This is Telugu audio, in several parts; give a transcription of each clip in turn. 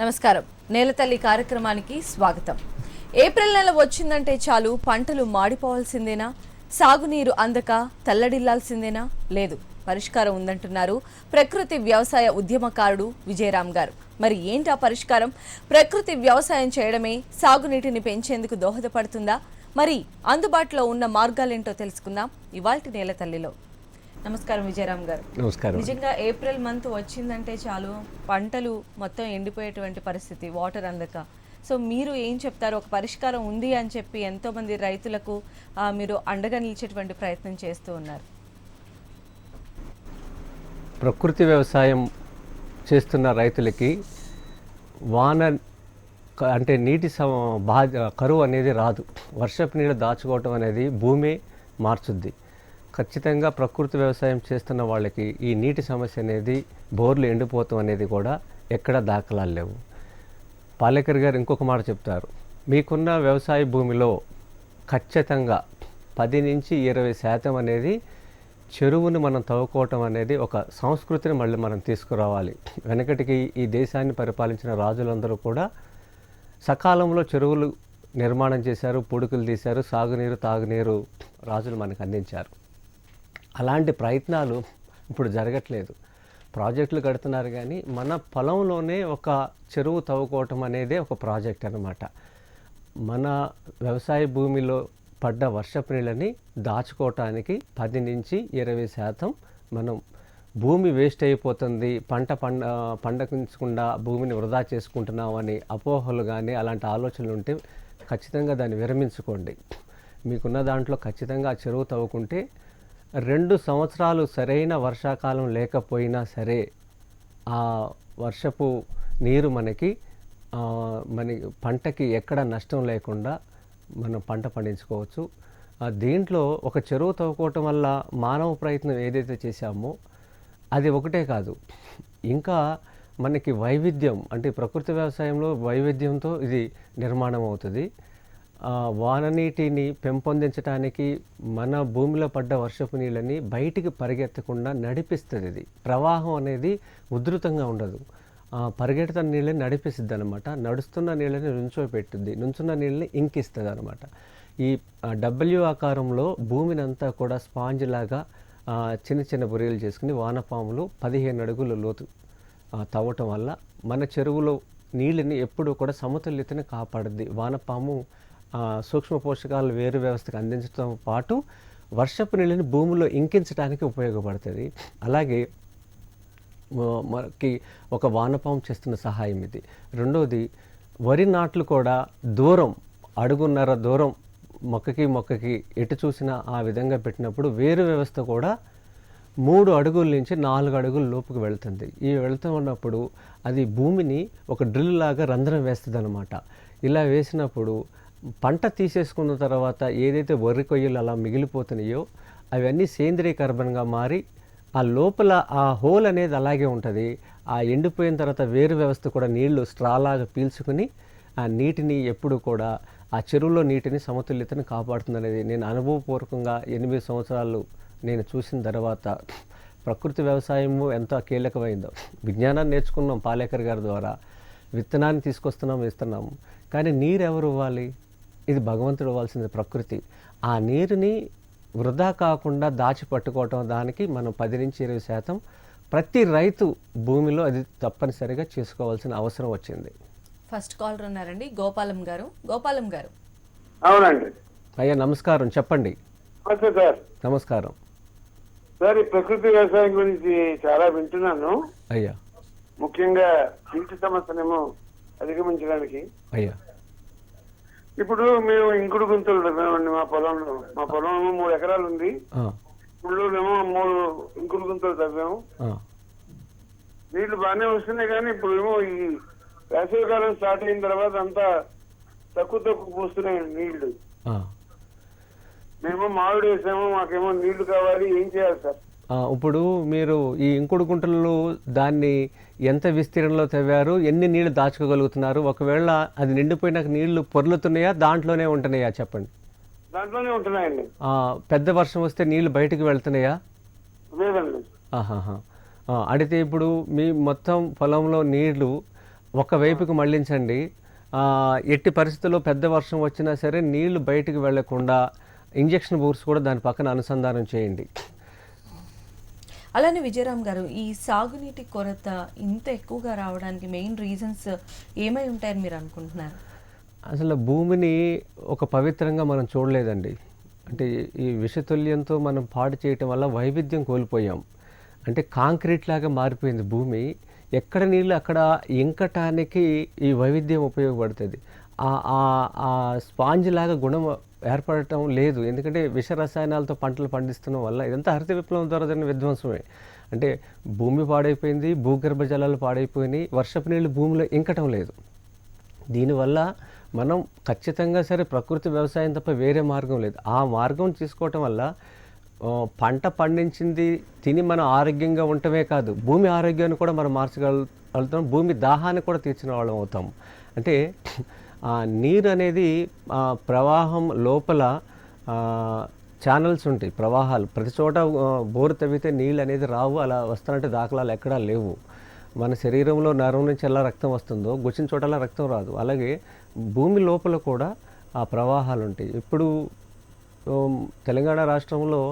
నమస్కారం. నేలతల్లి కార్యక్రమానికి స్వాగతం. ఏప్రిల్ నెల వచ్చిందంటే చాలు పంటలు మాడిపోవాల్సిందేనా? సాగునీరు అందక తల్లడిల్లాల్సిందేనా? లేదు పరిష్కారం ఉందంటున్నారు ప్రకృతి వ్యవసాయ ఉద్యమకారుడు విజయరామ్ గారు. మరి ఏంటి ఆ పరిష్కారం? ప్రకృతి వ్యవసాయం చేయడమే సాగునీటిని పెంచేందుకు దోహదపడుతుందా? మరి అందుబాటులో ఉన్న మార్గాలేంటో తెలుసుకుందాం. ఇవాల్టి నేలతల్లిలో నమస్కారం విజయరామ్ గారు. నమస్కారం. నిజంగా ఏప్రిల్ మంత్ వచ్చిందంటే చాలు పంటలు మొత్తం ఎండిపోయేటువంటి పరిస్థితి వాటర్ అందక. సో మీరు ఏం చెప్తారు? ఒక పరిష్కారం ఉంది అని చెప్పి ఎంతో మంది రైతులకు మీరు అండగా నిలిచేటువంటి ప్రయత్నం చేస్తూ ఉన్నారు. ప్రకృతి వ్యవసాయం చేస్తున్న రైతులకి వాన అంటే నీటి సమ బా కరువు అనేది రాదు. వర్షపు నీళ్ళు దాచుకోవటం అనేది భూమి మార్చుద్ది. ఖచ్చితంగా ప్రకృతి వ్యవసాయం చేస్తున్న వాళ్ళకి ఈ నీటి సమస్య అనేది బోర్లు ఎండిపోతాం అనేది కూడా ఎక్కడ దాఖలాలు లేవు. పాలేకర్ గారు ఇంకొక మాట చెప్తారు. మీకున్న వ్యవసాయ భూమిలో ఖచ్చితంగా పది నుంచి ఇరవై శాతం అనేది చెరువును మనం తవ్వుకోవటం అనేది ఒక సంస్కృతిని మళ్ళీ మనం తీసుకురావాలి. వెనకటికి ఈ దేశాన్ని పరిపాలించిన రాజులందరూ కూడా సకాలంలో చెరువులు నిర్మాణం చేశారు పుడుకులు తీశారు సాగునీరు తాగునీరు రాజులు మనకు అందించారు. అలాంటి ప్రయత్నాలు ఇప్పుడు జరగట్లేదు. ప్రాజెక్టులు కడుతున్నారు కానీ మన పొలంలోనే ఒక చెరువు తవ్వుకోవటం అనేదే ఒక ప్రాజెక్ట్ అన్నమాట. మన వ్యవసాయ భూమిలో పడ్డ వర్షపు నీళ్ళని దాచుకోవటానికి పది నుంచి ఇరవై శాతం మనం భూమి వేస్ట్ అయిపోతుంది పంట పండ పండకించకుండా భూమిని వృధా చేసుకుంటున్నాం అని అపోహలు కానీ అలాంటి ఆలోచనలు ఉంటే ఖచ్చితంగా దాన్ని విరమించుకోండి. మీకున్న దాంట్లో ఖచ్చితంగా ఆ చెరువు తవ్వుకుంటే రెండు సంవత్సరాలు సరైన వర్షాకాలం లేకపోయినా సరే ఆ వర్షపు నీరు మనకి మన పంటకి ఎక్కడ నష్టం లేకుండా మనం పంట పండించుకోవచ్చు. దీంట్లో ఒక చెరువు తవ్వుకోవటం వల్ల మానవ ప్రయత్నం ఏదైతే చేశామో అది ఒకటే కాదు. ఇంకా మనకి వైవిధ్యం అంటే ప్రకృతి వ్యవసాయంలో వైవిధ్యంతో ఇది నిర్మాణం అవుతుంది వాన నీటిని పెంపొందించడానికి మన భూమిలో పడ్డ వర్షపు నీళ్ళని బయటికి పరిగెత్తకుండా నడిపిస్తుంది ఇది. ప్రవాహం అనేది ఉధృతంగా ఉండదు. పరిగెడుతున్న నీళ్ళని నడిపిస్తుంది అనమాట నడుస్తున్న నీళ్ళని నుంచోపెట్టుద్ది. నుంచున్న నీళ్ళని ఇంకిస్తుంది అనమాట ఈ డబ్ల్యూ ఆకారంలో భూమిని అంతా కూడా స్పాంజ్ లాగా చిన్న చిన్న బురియలు చేసుకుని వానపాములు పదిహేను అడుగుల లోతు తవ్వటం వల్ల మన చెరువులో నీళ్ళని ఎప్పుడూ కూడా సమతుల్యతను కాపాడుద్ది. వానపాము సూక్ష్మ పోషకాలు వేరు వ్యవస్థకు అందించడంతో పాటు వర్షపు నీళ్ళని భూమిలో ఇంకించడానికి ఉపయోగపడుతుంది. అలాగే మనకి ఒక వానపాము చేస్తున్న సహాయం ఇది. రెండవది వరి నాట్లు కూడా దూరం అడుగున్నర దూరం మొక్కకి మొక్కకి ఎటు చూసినా ఆ విధంగా పెట్టినప్పుడు వేరు వ్యవస్థ కూడా మూడు అడుగుల నుంచి నాలుగు అడుగుల లోపుకు వెళుతుంది. ఈ వెళుతూ ఉన్నప్పుడు అది భూమిని ఒక డ్రిల్ లాగా రంధ్రం వేస్తుంది అనమాట ఇలా వేసినప్పుడు పంట తీసేసుకున్న తర్వాత ఏదైతే వరి కొయ్యలు అలా మిగిలిపోతున్నాయో అవన్నీ సేంద్రియ కార్బన్గా మారి ఆ లోపల ఆ హోల్ అనేది అలాగే ఉంటుంది. ఆ ఎండిపోయిన తర్వాత వేరు వ్యవస్థ కూడా నీళ్ళు స్ట్రాలాగా పీల్చుకుని ఆ నీటిని ఎప్పుడు కూడా ఆ చెరువులో నీటిని సమతుల్యతను కాపాడుతుంది అనేది నేను అనుభవపూర్వకంగా ఎనిమిది సంవత్సరాలు నేను చూసిన తర్వాత ప్రకృతి వ్యవసాయము ఎంత కీలకమైందో. విజ్ఞానాన్ని నేర్చుకున్నాం పాలేకర్ గారి ద్వారా. విత్తనాన్ని తీసుకొస్తున్నాం ఇస్తున్నాము కానీ నీరు ఎవరు ఇవ్వాలి? ఇది భగవంతుడు ఇవ్వాల్సింది ప్రకృతి. ఆ నీరుని వృధా కాకుండా దాచి పట్టుకోవటం దానికి మనం పది నుంచి ఇరవై శాతం ప్రతి రైతు భూమిలో అది తప్పనిసరిగా చేసుకోవాల్సిన అవసరం వచ్చింది. ఫస్ట్ కాలర్ ఉన్నారండి గోపాలం గారు. గోపాలం గారు. అవునండి. అయ్యా నమస్కారం. చెప్పండి. సార్. నమస్కారం. సార్ ఈ ప్రకృతి వ్యవసాయం గురించి చాలా వింటున్నాను. అయ్యా. ముఖ్యంగా నీటి సమస్యనేమో అధిగమించడానికి. అయ్యా. ఇప్పుడు మేము ఇంకుడు గుంతలు తవ్వామండి మా పొలంలో. మా పొలం ఏమో మూడు ఎకరాలు ఉంది ఆ, ఊళ్ళోనేమో మూడు ఇంకుడు గుంతలు తవ్వాము నీళ్ళు బాగానే వస్తున్నాయి కానీ ఇప్పుడు ఏమో ఈ వేసవికాలం స్టార్ట్ అయిన తర్వాత అంతా తక్కువ తక్కువ పోస్తున్నాయి నీళ్ళు. మేము మామిడి వేసాము మాకేమో నీళ్ళు కావాలి ఏం చేయాలి సార్? ఇప్పుడు మీరు ఈ ఇంకుడు గుంటలు దాన్ని ఎంత విస్తీర్ణంలో తవ్వారు ఎన్ని నీళ్ళు దాచుకోగలుగుతున్నారు ఒకవేళ అది నిండిపోయినాక నీళ్ళు పొర్లుతున్నాయా దాంట్లోనే ఉంటున్నాయా చెప్పండి. దాంట్లోనే ఉంటున్నాయండి. పెద్ద వర్షం వస్తే నీళ్ళు బయటికి వెళ్తున్నాయా? లేదండి. అడిగితే ఇప్పుడు మీ మొత్తం పొలంలో నీళ్ళు ఒక వైపుకు మళ్ళించండి ఆ, ఎట్టి పరిస్థితుల్లో పెద్ద వర్షం వచ్చినా సరే నీళ్ళు బయటికి వెళ్ళకుండా ఇంజెక్షన్ బోర్స్ కూడా దాని పక్కన అనుసంధానం చేయండి. అలానే విజయరామ్ గారు ఈ సాగునీటి కొరత ఇంత ఎక్కువగా రావడానికి మెయిన్ రీజన్స్ ఏమై ఉంటాయని మీరు అనుకుంటున్నారు? అసలు భూమిని ఒక పవిత్రంగా మనం చూడలేదండి. అంటే ఈ విషతుల్యంతో మనం పాడు చేయటం వల్ల వైవిధ్యం కోల్పోయాం. అంటే కాంక్రీట్ లాగా మారిపోయింది భూమి. ఎక్కడ నీళ్ళు అక్కడ ఇంకటానికి ఈ వైవిధ్యం ఉపయోగపడుతుంది. ఆ- ఆ- ఆ స్పాంజ్ లాగా గుణం ఏర్పడటం లేదు. ఎందుకంటే విష రసాయనాలతో పంటలు పండిస్తున్న వల్ల ఇదంతా హరిత విప్లవం ద్వారా జరిగిన విధ్వంసమే. అంటే భూమి పాడైపోయింది భూగర్భ జలాలు పాడైపోయినాయి వర్షపు నీళ్ళు భూమిలో ఇంకటం లేదు. దీనివల్ల మనం ఖచ్చితంగా సరే ప్రకృతి వ్యవసాయం తప్ప వేరే మార్గం లేదు. ఆ మార్గం తీసుకోవటం వల్ల పంట పండించింది తిని మనం ఆరోగ్యంగా ఉండటమే కాదు భూమి ఆరోగ్యాన్ని కూడా మనం మార్చగలుగుతాం భూమి దాహాన్ని కూడా తీర్చిన వాళ్ళం అవుతాం. అంటే ఆ నీరు అనేది ప్రవాహం లోపల ఛానల్స్ ఉంటాయి ప్రవాహాలు. ప్రతి చోట బోరు తవ్వితే నీళ్ళు అనేది రావు అలా వస్తున్నట్టు దాఖలాలు ఎక్కడా లేవు. మన శరీరంలో నరం నుంచి ఎలా రక్తం వస్తుందో గుచ్చిన చోటలా రక్తం రాదు. అలాగే భూమి లోపల కూడా ఆ ప్రవాహాలు ఉంటాయి. ఇప్పుడు తెలంగాణ రాష్ట్రంలో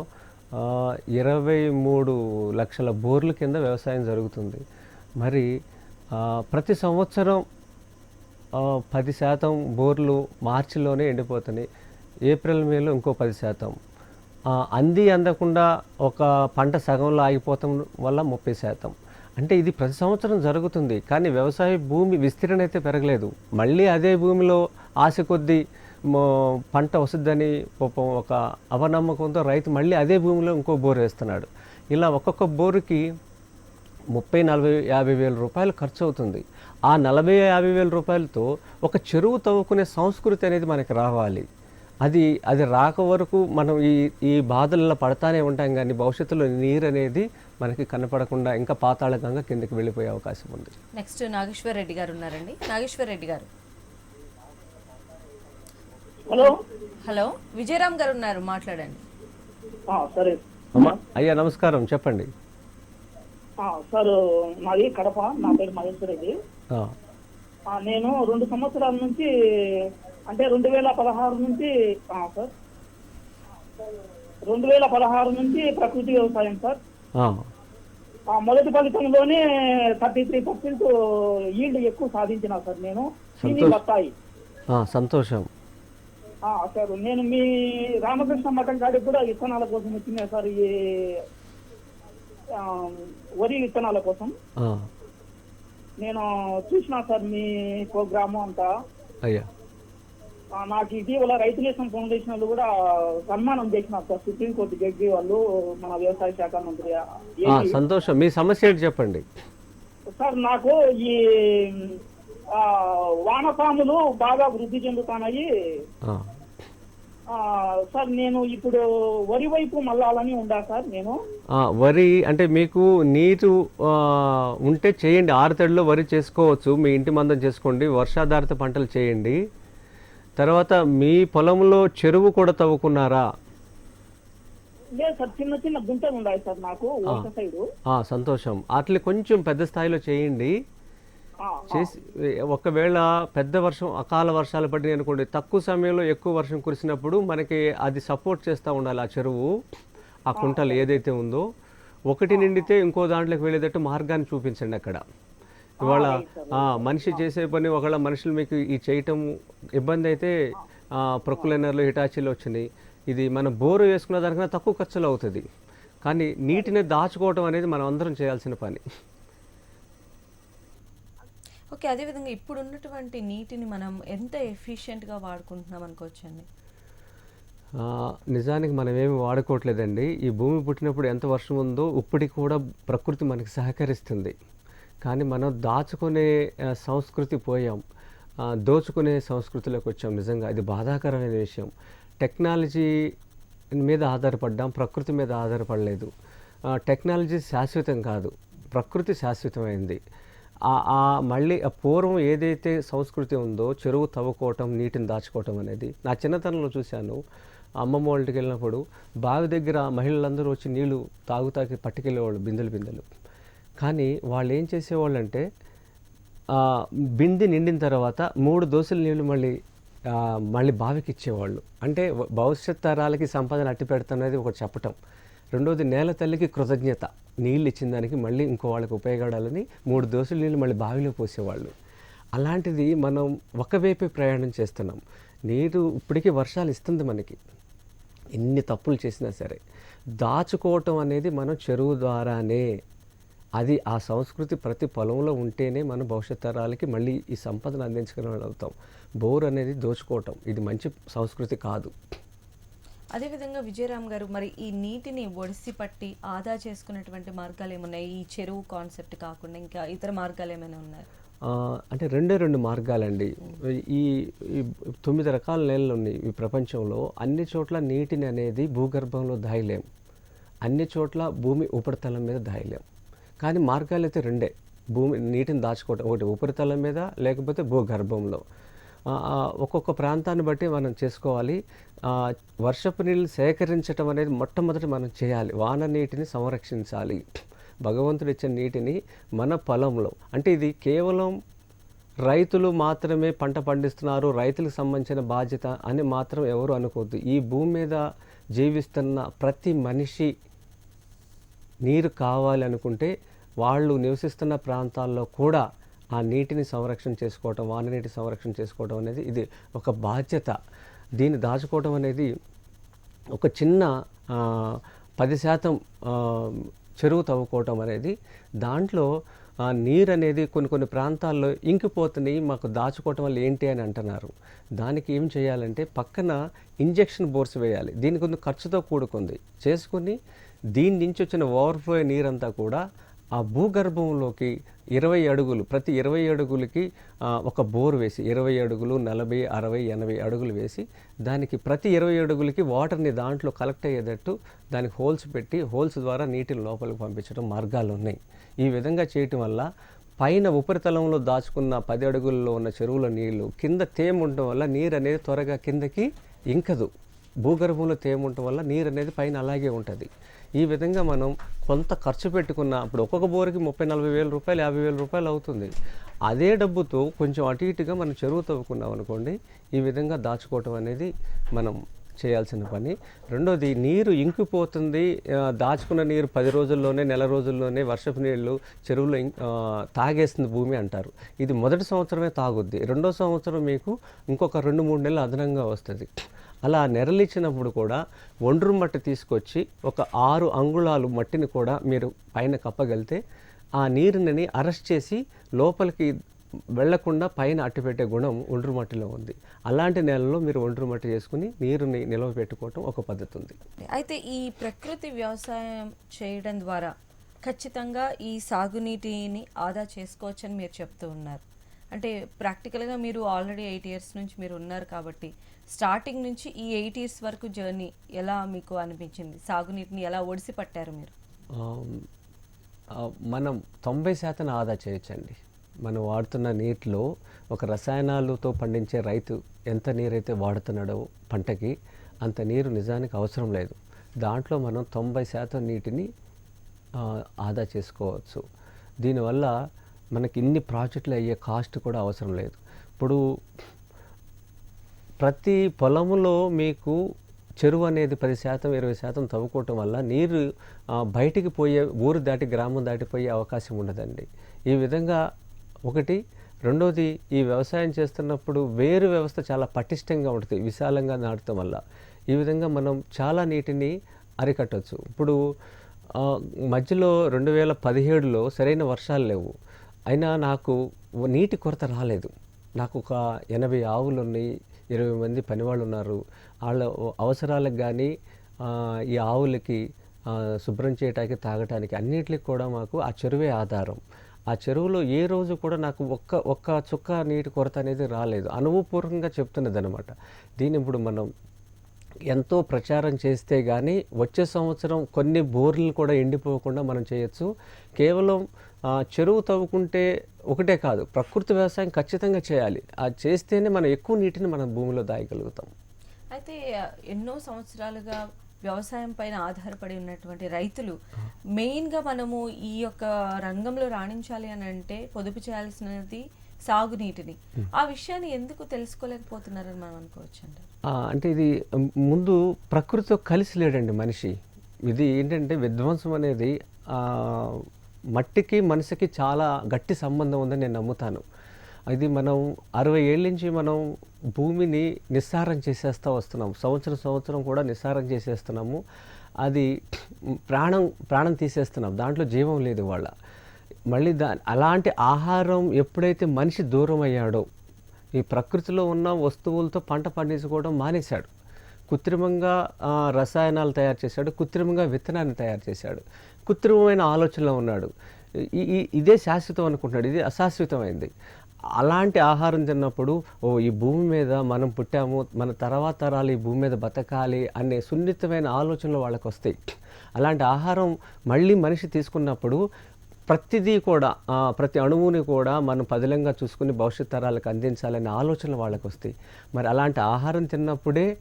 ఇరవై మూడు లక్షల బోర్ల కింద వ్యవసాయం జరుగుతుంది. మరి ప్రతి సంవత్సరం పది శాతం బోర్లు మార్చిలోనే ఎండిపోతున్నాయి. ఏప్రిల్ మేలో ఇంకో పది శాతం. అంది అందకుండా ఒక పంట సగంలో ఆగిపోవటం వల్ల ముప్పై శాతం. అంటే ఇది ప్రతి సంవత్సరం జరుగుతుంది కానీ వ్యవసాయ భూమి విస్తీర్ణ అయితే పెరగలేదు. మళ్ళీ అదే భూమిలో ఆశ కొద్దీ పంట వస్తుందని పాపం ఒక అవనమ్మకంతో రైతు మళ్ళీ అదే భూమిలో ఇంకో బోర్ వేస్తున్నాడు. ఇలా ఒక్కొక్క బోరుకి ముప్పై నలభై యాభై వేల రూపాయలు ఖర్చు అవుతుంది ఆ నలభై యాభై వేల రూపాయలతో ఒక చెరువు తవ్వుకునే సంస్కృతి అనేది మనకి రావాలి. అది అది రాక వరకు మనం ఈ ఈ బాధలలో పడతానే ఉంటాం కానీ భవిష్యత్తులో నీరు అనేది మనకి కనపడకుండా ఇంకా పాతాళకంగా కిందకి వెళ్ళిపోయే అవకాశం ఉంది. నెక్స్ట్ నాగేశ్వర్ రెడ్డి గారు ఉన్నారండి. నాగేశ్వర్ రెడ్డి గారు. హలో. హలో. విజయరామ్ గారు ఉన్నారు మాట్లాడండి. ఆ, సరే. అమ్మా అయ్యా నమస్కారం చెప్పండి. ఆ, సార్ మాది కడప నా పేరు మహేశ్వర్ రెడ్డి. నేను రెండు సంవత్సరాల నుంచి అంటే రెండు వేల పదహారు నుంచి సార్. రెండు వేల పదహారు నుంచి ప్రకృతి వ్యవసాయం సార్. మొదటి ఫలితంలోనే థర్టీ త్రీ పర్సెంట్ ఈల్డ్ ఎక్కువ సాధించిన సార్ నేను. బత్తాయి. సంతోషం. సార్ నేను మీ రామకృష్ణ మఠం కాడికి కూడా విత్తనాల కోసం వచ్చిన సార్ ఈ వరి విత్తనాల కోసం. నేను చూసిన సార్ మీ ప్రోగ్రాము అంతా. అయ్యా. నాకు ఇటీవల రైతు నేస్తం ఫౌండేషన్ వాళ్ళు కూడా సన్మానం చేసినారు సార్. సుప్రీంకోర్టు జడ్జి వాళ్ళు మన వ్యవసాయ శాఖ మంత్రి. సంతోషం. మీ సమస్య ఏంటి చెప్పండి. సార్ నాకు ఈ వానపాములు బాగా వృద్ధి చెందుతున్నాయి సార్ నేను ఇప్పుడు వరి వైపు మళ్ళాలని ఉండా సార్ నేను. వరి అంటే మీకు నీరు ఉంటే చేయండి. ఆరుతడిలో వరి చేసుకోవచ్చు. మీ ఇంటి మందం చేసుకోండి. వర్షాధారిత పంటలు చేయండి. తర్వాత మీ పొలంలో చెరువు కూడా తవ్వుకున్నారా? లేదు సార్ చిన్న చిన్న గుంటలు ఉన్నాయి సార్ నాకు సైడు. సంతోషం. అట్లా కొంచెం పెద్ద స్థాయిలో చేయండి. చేసి ఒకవేళ పెద్ద వర్షం అకాల వర్షాలు పడినాయి అనుకోండి తక్కువ సమయంలో ఎక్కువ వర్షం కురిసినప్పుడు మనకి అది సపోర్ట్ చేస్తూ ఉండాలి ఆ చెరువు ఆ కుంటలు ఏదైతే ఉందో. ఒకటి నిండితే ఇంకో దాంట్లోకి వెళ్ళేటట్టు మార్గాన్ని చూపించండి అక్కడ. ఇవాళ మనిషి చేసే పని ఒకవేళ మనుషులు మీకు ఈ చేయటం ఇబ్బంది అయితే ప్రొక్లైనర్లు హిటాచీలు వచ్చినాయి. ఇది మనం బోరు వేసుకున్న దానికన్నా తక్కువ ఖర్చులో అవుతుంది. కానీ నీటిని దాచుకోవటం అనేది మనం అందరం చేయాల్సిన పని. ఓకే అదేవిధంగా ఇప్పుడు ఉన్నటువంటి నీటిని మనం ఎంత ఎఫిషియెంట్గా వాడుకుంటున్నాం అనుకోవచ్చండి? నిజానికి మనం ఏమి వాడుకోవట్లేదండి. ఈ భూమి పుట్టినప్పుడు ఎంత వర్షం ఉందో ఇప్పటికి కూడా ప్రకృతి మనకి సహకరిస్తుంది. కానీ మనం దాచుకునే సంస్కృతి పోయాం. దోచుకునే సంస్కృతిలోకి వచ్చాం నిజంగా. ఇది బాధాకరమైన విషయం. టెక్నాలజీ మీద ఆధారపడ్డాం ప్రకృతి మీద ఆధారపడలేదు. టెక్నాలజీ శాశ్వతం కాదు. ప్రకృతి శాశ్వతమైంది. ఆ మళ్ళీ ఆ పూర్వం ఏదైతే సంస్కృతి ఉందో చెరువు తవ్వుకోవటం నీటిని దాచుకోవటం అనేది నా చిన్నతనంలో చూశాను. అమ్మమ్మ వాళ్ళకి వెళ్ళినప్పుడు బావి దగ్గర మహిళలందరూ వచ్చి నీళ్ళు తాగుతాకి పట్టుకెళ్ళేవాళ్ళు బిందెలు బిందెలు. కానీ వాళ్ళు ఏం చేసేవాళ్ళు అంటే బింది నిండిన తర్వాత మూడు దోశల నీళ్ళు మళ్ళీ మళ్ళీ బావికి ఇచ్చేవాళ్ళు. అంటే భవిష్యత్ తరాలకి సంపదను అట్టి పెడుతున్నది ఒకటి చెప్పటం. రెండోది నేల తల్లికి కృతజ్ఞత. నీళ్ళు ఇచ్చిన దానికి మళ్ళీ ఇంకో వాళ్ళకి ఉపయోగపడాలని మూడు దోసులు నీళ్ళు మళ్ళీ బావిలో పోసేవాళ్ళు. అలాంటిది మనం ఒకవైపే ప్రయాణం చేస్తున్నాం. నీరు ఇప్పటికీ వర్షాలు ఇస్తుంది మనకి. ఎన్ని తప్పులు చేసినా సరే దాచుకోవటం అనేది మనం చెరువు ద్వారానే. అది ఆ సంస్కృతి ప్రతి పొలంలో ఉంటేనే మన భవిష్యత్ తరాలకి మళ్ళీ ఈ సంపదను అందించగలుగుతాం బోర్ అనేది దోచుకోవటం. ఇది మంచి సంస్కృతి కాదు. అదేవిధంగా విజయరామ్ గారు మరి ఈ నీటిని ఒడిసి పట్టి ఆదా చేసుకున్నటువంటి మార్గాలు ఏమున్నాయి? ఈ చెరువు కాన్సెప్ట్ కాకుండా ఇంకా ఇతర మార్గాలు ఏమైనా ఉన్నాయి? అంటే రెండే రెండు మార్గాలండి. ఈ ఈ తొమ్మిది రకాల నేలలు ఉన్నాయి ఈ ప్రపంచంలో. అన్ని చోట్ల నీటిని అనేది భూగర్భంలో దాయలేం. అన్ని చోట్ల భూమి ఉపరితలం మీద దాయలేం. కానీ మార్గాలు అయితే రెండే. భూమి నీటిని దాచుకోవటం ఒకటి ఉపరితలం మీద లేకపోతే భూగర్భంలో. ఒక్కొక్క ప్రాంతాన్ని బట్టి మనం చేసుకోవాలి. వర్షపు నీళ్ళు సేకరించడం అనేది మొట్టమొదటి మనం చేయాలి. వాన నీటిని సంరక్షించాలి. భగవంతుడు ఇచ్చిన నీటిని మన పొలంలో. అంటే ఇది కేవలం రైతులు మాత్రమే పంట పండిస్తున్నారు రైతులకు సంబంధించిన బాధ్యత అని మాత్రం ఎవరు అనుకోవద్దు. ఈ భూమి మీద జీవిస్తున్న ప్రతి మనిషి నీరు కావాలి అనుకుంటే వాళ్ళు నివసిస్తున్న ప్రాంతాల్లో కూడా ఆ నీటిని సంరక్షణ చేసుకోవటం వాన నీటి సంరక్షణ చేసుకోవటం అనేది ఇది ఒక బాధ్యత. దీన్ని దాచుకోవటం అనేది ఒక చిన్న పది శాతం చెరువు తవ్వుకోవటం అనేది దాంట్లో నీరు అనేది కొన్ని కొన్ని ప్రాంతాల్లో ఇంకిపోతున్నాయి మాకు దాచుకోవటం వల్ల ఏంటి అని అంటున్నారు. దానికి ఏం చేయాలంటే పక్కన ఇంజెక్షన్ బోర్స్ వేయాలి. దీనికి కొంచెం ఖర్చుతో కూడుకుంది. చేసుకుని దీని నుంచి వచ్చిన ఓవర్ఫ్లో నీరంతా కూడా ఆ భూగర్భంలోకి ఇరవై అడుగులు ప్రతి ఇరవై అడుగులకి ఒక బోర్ వేసి ఇరవై అడుగులు నలభై అరవై ఎనభై అడుగులు వేసి దానికి ప్రతి ఇరవై అడుగులకి వాటర్ని దాంట్లో కలెక్ట్ అయ్యేటట్టు దానికి హోల్స్ పెట్టి హోల్స్ ద్వారా నీటిని లోపలికి పంపించడం మార్గాలు ఉన్నాయి. ఈ విధంగా చేయటం వల్ల పైన ఉపరితలంలో దాచుకున్న పది అడుగుల్లో ఉన్న చెరువుల నీళ్ళు కింద తేమ ఉండటం వల్ల నీరు అనేది త్వరగా కిందకి ఇంకదు. భూగర్భంలో తేమ ఉండటం వల్ల నీరు అనేది పైన అలాగే ఉంటుంది. ఈ విధంగా మనం కొంత ఖర్చు పెట్టుకున్న అప్పుడు ఒక్కొక్క బోరుకి ముప్పై నలభై వేల రూపాయలు యాభై వేల రూపాయలు అవుతుంది. అదే డబ్బుతో కొంచెం అటు ఇటుగా మనం చెరువు తవ్వుకున్నాం అనుకోండి ఈ విధంగా దాచుకోవటం అనేది మనం చేయాల్సిన పని. రెండోది నీరు ఇంకిపోతుంది. దాచుకున్న నీరు పది రోజుల్లోనే నెల రోజుల్లోనే వర్షపు నీళ్ళు చెరువులో ఇం- తాగేస్తుంది భూమి అంటారు. ఇది మొదటి సంవత్సరమే తాగుద్ది. రెండో సంవత్సరం మీకు ఇంకొక రెండు మూడు నెలలు అదనంగా వస్తుంది. అలా నెరలిచ్చినప్పుడు కూడా ఒండ్రు మట్టి తీసుకొచ్చి ఒక ఆరు అంగుళాలు మట్టిని కూడా మీరు పైన కప్పగలితే ఆ నీరుని అరెస్ట్ చేసి లోపలికి వెళ్ళకుండా పైన అట్టుపెట్టే గుణం ఒండ్రు మట్టిలో ఉంది. అలాంటి నేలలో మీరు ఒండ్రు మట్టి చేసుకుని నీరుని నిల్వ పెట్టుకోవటం ఒక పద్ధతి ఉంది. అయితే ఈ ప్రకృతి వ్యవసాయం చేయడం ద్వారా ఖచ్చితంగా ఈ సాగునీటిని ఆదా చేసుకోవచ్చని మీరు చెప్తూ ఉన్నారు. అంటే ప్రాక్టికల్గా మీరు ఆల్రెడీ ఎయిట్ ఇయర్స్ నుంచి మీరు ఉన్నారు కాబట్టి స్టార్టింగ్ నుంచి ఈ ఎయిట్ ఇయర్స్ వరకు జర్నీ ఎలా మీకు అనిపించింది? సాగునీటిని ఎలా ఒడిసి పట్టారు మీరు? మనం తొంభై శాతం ఆదా చేయొచ్చండి. మనం వాడుతున్న నీటిలో ఒక రసాయనాలతో పండించే రైతు ఎంత నీరైతే వాడుతున్నాడో పంటకి అంత నీరు నిజానికి అవసరం లేదు. దాంట్లో మనం తొంభై శాతం నీటిని ఆదా చేసుకోవచ్చు. దీనివల్ల మనకి ఇన్ని ప్రాజెక్టులు అయ్యే కాస్ట్ కూడా అవసరం లేదు. ఇప్పుడు ప్రతి పొలములో మీకు చెరువు అనేది పది శాతం ఇరవై శాతం తవ్వుకోవటం వల్ల నీరు బయటికి పోయే ఊరు దాటి గ్రామం దాటిపోయే అవకాశం ఉండదండి. ఈ విధంగా ఒకటి. రెండవది ఈ వ్యవసాయం చేస్తున్నప్పుడు వేరు వ్యవస్థ చాలా పటిష్టంగా ఉంటుంది విశాలంగా నాటడం వల్ల. ఈ విధంగా మనం చాలా నీటిని అరికట్టవచ్చు ఇప్పుడు మధ్యలో రెండు వేల పదిహేడులో సరైన వర్షాలు లేవు. అయినా నాకు నీటి కొరత రాలేదు. నాకు ఒక ఎనభై ఆవులు ఉన్నాయి ఇరవై మంది పనివాళ్ళు ఉన్నారు వాళ్ళ అవసరాలకు కానీ ఈ ఆవులకి శుభ్రం చేయటానికి తాగటానికి అన్నిటికి కూడా మాకు ఆ చెరువే ఆధారం. ఆ చెరువులో ఏ రోజు కూడా నాకు ఒక్క ఒక్క చుక్క నీటి కొరత అనేది రాలేదు. అనుభవపూర్వకంగా చెప్తున్నది అనమాట దీన్ని ఇప్పుడు మనం ఎంతో ప్రచారం చేస్తే కానీ వచ్చే సంవత్సరం కొన్ని బోర్లు కూడా ఎండిపోకుండా మనం చేయొచ్చు. కేవలం చెరువు తవ్వుకుంటే ఒకటే కాదు ప్రకృతి వ్యవసాయం ఖచ్చితంగా చేయాలి. అది చేస్తేనే మనం ఎక్కువ నీటిని మనం భూమిలో దాయగలుగుతాం. అయితే ఎన్నో సంవత్సరాలుగా వ్యవసాయం పైన ఆధారపడి ఉన్నటువంటి రైతులు మెయిన్గా మనము ఈ యొక్క రంగంలో రాణించాలి అని అంటే పొదుపు చేయాల్సినది సాగునీటిని ఆ విషయాన్ని ఎందుకు తెలుసుకోలేకపోతున్నారని మనం అనుకోవచ్చు అంటారు ఆ, అంటే ఇది ముందు ప్రకృతితో కలిసి లేడండి మనిషి. ఇది ఏంటంటే విధ్వంసం అనేది మట్టికి మనిషికి చాలా గట్టి సంబంధం ఉందని నేను నమ్ముతాను. అది మనం అరవై ఏళ్ళ నుంచి మనం భూమిని నిస్సారం చేసేస్తూ వస్తున్నాం. సంవత్సరం సంవత్సరం కూడా నిస్సారం చేసేస్తున్నాము. అది ప్రాణం ప్రాణం తీసేస్తున్నాం. దాంట్లో జీవం లేదు వాళ్ళ. మళ్ళీ దా అలాంటి ఆహారం ఎప్పుడైతే మనిషి దూరం అయ్యాడో ఈ ప్రకృతిలో ఉన్న వస్తువులతో పంట పండించుకోవడం మానేశాడు. కృత్రిమంగా రసాయనాలు తయారు చేశాడు కృత్రిమంగా విత్తనాన్ని తయారు చేశాడు. కృత్రిమమైన ఆలోచనలో ఉన్నాడు. ఈ- ఇదే శాశ్వతం అనుకుంటున్నాడు. ఇది అశాశ్వతమైంది. అలాంటి ఆహారం తిన్నప్పుడు ఓ ఈ భూమి మీద మనం పుట్టాము మన తర్వాత తరాలు ఈ భూమి మీద బతకాలి అనే సున్నితమైన ఆలోచనలు వాళ్ళకి వస్తాయి అలాంటి ఆహారం మళ్ళీ మనిషి తీసుకున్నప్పుడు ప్రతిదీ కూడా ప్రతి అణువుని కూడా మనం పదిలంగా చూసుకుని భవిష్యత్ తరాలకు అందించాలనే ఆలోచనలు వాళ్ళకి వస్తాయి మరి అలాంటి ఆహారం తిన్నప్పుడే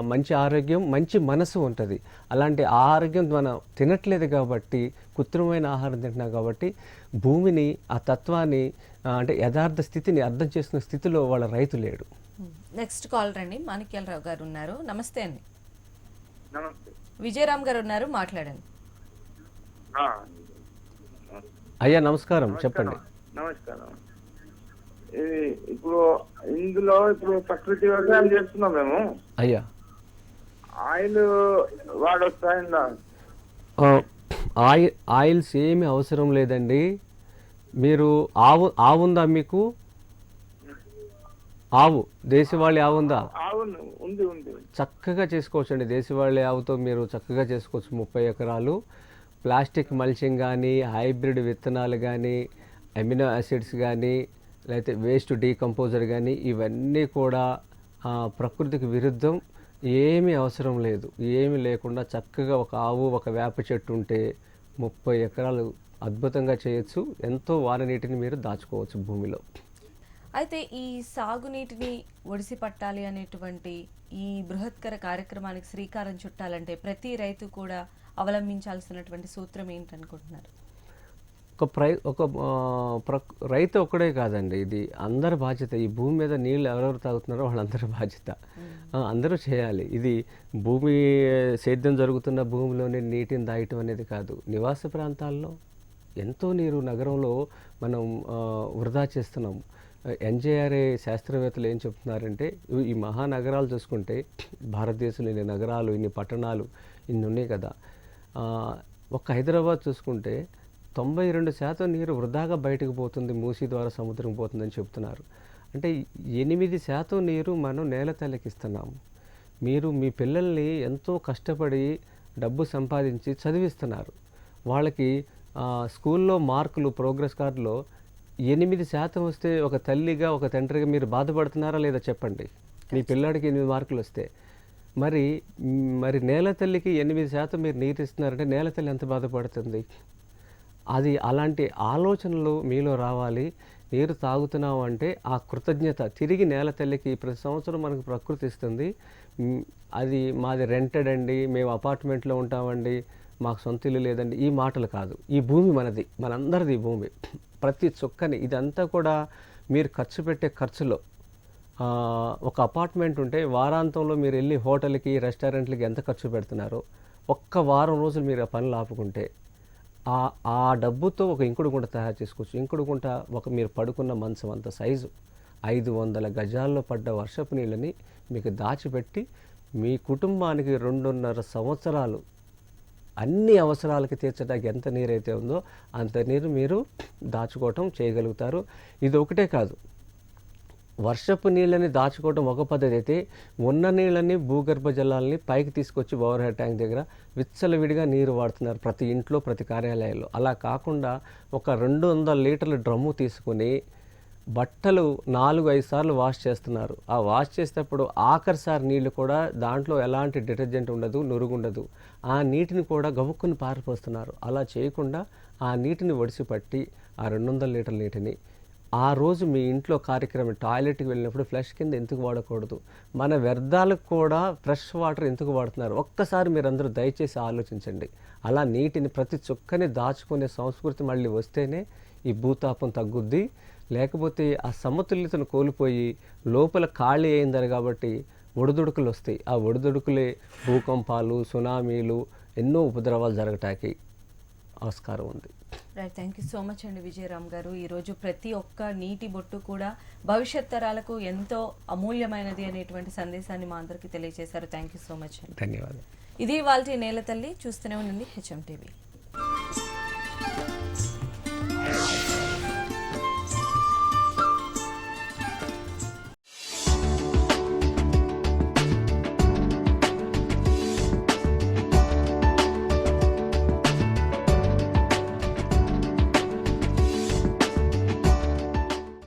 మంచి ఆరోగ్యం మంచి మనసు ఉంటుంది. అలాంటి ఆరోగ్యం మనం తినట్లేదు కాబట్టి కృత్రిమమైన ఆహారం తింటున్నాం కాబట్టి భూమిని ఆ తత్వాన్ని అంటే యథార్థ స్థితిని అర్థం చేసుకునే స్థితిలో వాళ్ళ రైతు లేడు. నెక్స్ట్ కాల్ రండి. మాణిక్యాలరావు గారు ఉన్నారు. నమస్తే అండి. నమస్తే. విజయరామ్ గారు ఉన్నారు. మాట్లాడండి. ఆ, అయ్యా నమస్కారం. చెప్పండి. నమస్కారం. ఇప్పుడు ఇందులో ఇప్పుడు ప్రకృతి వ్యవసాయం చేస్తున్నాం మేము. అయ్యా. ఆయిల్ వాడొచ్చా ఆయిల్ ఆయిల్స్ ఏమీ అవసరం లేదండి. మీరు ఆవు ఆవు ఉందా మీకు? ఆవు దేశవాళీ ఆవు ఉందా అవును ఉంది ఉంది. చక్కగా చేసుకోవచ్చండి. దేశవాళీ ఆవుతో మీరు చక్కగా చేసుకోవచ్చు. ముప్పై ఎకరాలు. ప్లాస్టిక్ మల్చింగ్ కానీ హైబ్రిడ్ విత్తనాలు కానీ అమినో యాసిడ్స్ కానీ లేకపోతే వేస్ట్ డీకంపోజర్ కానీ ఇవన్నీ కూడా ఆ, ప్రకృతికి విరుద్ధం ఏమీ అవసరం లేదు. ఏమీ లేకుండా చక్కగా ఒక ఆవు ఒక వేప చెట్టు ఉంటే ముప్పై ఎకరాలు అద్భుతంగా చేయొచ్చు. ఎంతో వాన నీటిని మీరు దాచుకోవచ్చు భూమిలో. అయితే ఈ సాగునీటిని ఒడిసి పట్టాలి అనేటువంటి ఈ బృహత్కర కార్యక్రమానికి శ్రీకారం చుట్టాలంటే ప్రతి రైతు కూడా అవలంబించాల్సినటువంటి సూత్రం ఏంటనుకుంటున్నారు? ఒక ప్రై ఒక రైతు ఒక్కడే కాదండి. ఇది అందరి బాధ్యత. ఈ భూమి మీద నీళ్ళు ఎవరెవరు తాగుతున్నారో వాళ్ళందరి బాధ్యత. అందరూ చేయాలి. ఇది భూమి సేద్యం జరుగుతున్న భూమిలోనే నీటిని దాయటం అనేది కాదు. నివాస ప్రాంతాల్లో ఎంతో నీరు నగరంలో మనం వృధా చేస్తున్నాం. ఎన్జేఆర్ఏ శాస్త్రవేత్తలు ఏం చెప్తున్నారంటే ఈ మహానగరాలు చూసుకుంటే భారతదేశంలో ఇన్ని నగరాలు ఇన్ని పట్టణాలు ఇన్ని ఉన్నాయి కదా. ఆ, ఒక్క హైదరాబాద్ చూసుకుంటే తొంభై రెండు శాతం నీరు వృధాగా బయటకు పోతుంది మూసీ ద్వారా సముద్రం పోతుందని చెప్తున్నారు. అంటే ఎనిమిది శాతం నీరు మనం నేల తలకిస్తున్నాము మీరు మీ పిల్లల్ని ఎంతో కష్టపడి డబ్బు సంపాదించి చదివిస్తున్నారు. వాళ్ళకి స్కూల్లో మార్కులు ప్రోగ్రెస్ కార్డులో ఎనిమిది శాతం వస్తే ఒక తల్లిగా ఒక తండ్రిగా మీరు బాధపడుతున్నారా లేదా చెప్పండి? మీ పిల్లాడికి ఎనిమిది మార్కులు వస్తే. మరి మరి నేల తల్లికి ఎనిమిది శాతం మీరు నీరు ఇస్తున్నారంటే నేల తల్లి ఎంత బాధపడుతుంది? అది అలాంటి ఆలోచనలు మీలో రావాలి. నీరు తాగుతున్నాం అంటే ఆ కృతజ్ఞత తిరిగి నేల తల్లికి ప్రతి సంవత్సరం మనకు ప్రకృతి ఇస్తుంది. అది మాది రెంటెడ్ అండి మేము అపార్ట్మెంట్లో ఉంటామండి మాకు సొంత ఇల్లు లేదండి. ఈ మాటలు కాదు. ఈ భూమి మనది మనందరిది భూమి. ప్రతి చుక్కని ఇదంతా కూడా మీరు ఖర్చు పెట్టే ఖర్చులో. ఒక అపార్ట్మెంట్ ఉంటే వారాంతంలో మీరు వెళ్ళి హోటల్కి రెస్టారెంట్లకి ఎంత ఖర్చు పెడుతున్నారో? ఒక్క వారం రోజులు మీరు ఆ పనులు ఆపుకుంటే ఆ ఆ డబ్బుతో ఒక ఇంకుడు గుంట తయారు చేసుకోవచ్చు. ఇంకుడు గుంట ఒక మీరు పడుకున్న మంచం అంత సైజు ఐదు వందల గజాల్లో పడ్డ వర్షపు నీళ్ళని మీకు దాచిపెట్టి మీ కుటుంబానికి రెండున్నర సంవత్సరాలు అన్ని అవసరాలకి తీర్చడానికి ఎంత నీరైతే ఉందో అంత నీరు మీరు దాచుకోవటం చేయగలుగుతారు. ఇది ఒకటే కాదు. వర్షపు నీళ్ళని దాచుకోవడం ఒక పద్ధతి అయితే ఉన్న నీళ్ళని భూగర్భ జలాల్ని పైకి తీసుకొచ్చి ఓవర్ హెడ్ ట్యాంక్ దగ్గర విచ్చలవిడిగా నీరు వాడుతున్నారు ప్రతి ఇంట్లో ప్రతి కార్యాలయాల్లో. అలా కాకుండా ఒక రెండు వందల లీటర్ల డ్రమ్ము తీసుకుని బట్టలు నాలుగు ఐదు సార్లు వాష్ చేస్తున్నారు. ఆ వాష్ చేసేటప్పుడు ఆఖరిసారి నీళ్ళు కూడా దాంట్లో ఎలాంటి డిటర్జెంట్ ఉండదు నురుగు ఉండదు ఆ నీటిని కూడా గబుక్కుని పారిపోస్తున్నారు. అలా చేయకుండా ఆ నీటిని ఒడిసిపట్టి ఆ రెండు వందల లీటర్ల నీటిని ఆ రోజు మీ ఇంట్లో కార్యక్రమం టాయిలెట్కి వెళ్ళినప్పుడు ఫ్లష్ కింద ఎందుకు వాడకూడదు? మన వ్యర్థాలకు కూడా ఫ్రెష్ వాటర్ ఎందుకు వాడుతున్నారు? ఒక్కసారి మీరందరూ దయచేసి ఆలోచించండి. అలా నీటిని ప్రతి చుక్కని దాచుకునే సంస్కృతి మళ్ళీ వస్తేనే ఈ భూతాపం తగ్గుద్ది. లేకపోతే ఆ సమతుల్యతను కోల్పోయి లోపల ఖాళీ అయిందని కాబట్టి ఒడిదుడుకులు వస్తాయి. ఆ ఒడిదుడుకులే భూకంపాలు సునామీలు ఎన్నో ఉపద్రవాలు జరగటానికి ఆస్కారం ఉంది. Right thank you so much అండి విజయరామ్ గారు. ఈరోజు ప్రతి ఒక్క నీటి బొట్టు కూడా భవిష్యత్ తరాలకు ఎంతో అమూల్యమైనది అనేటువంటి సందేశాన్ని మా అందరికీ తెలియజేశారు. థ్యాంక్ యూ సో మచ్ అండి. ధన్యవాదాలు. ఇది వాళ్ళ నేల తల్లి చూస్తూనే ఉండండి హెచ్ఎం టీవీ.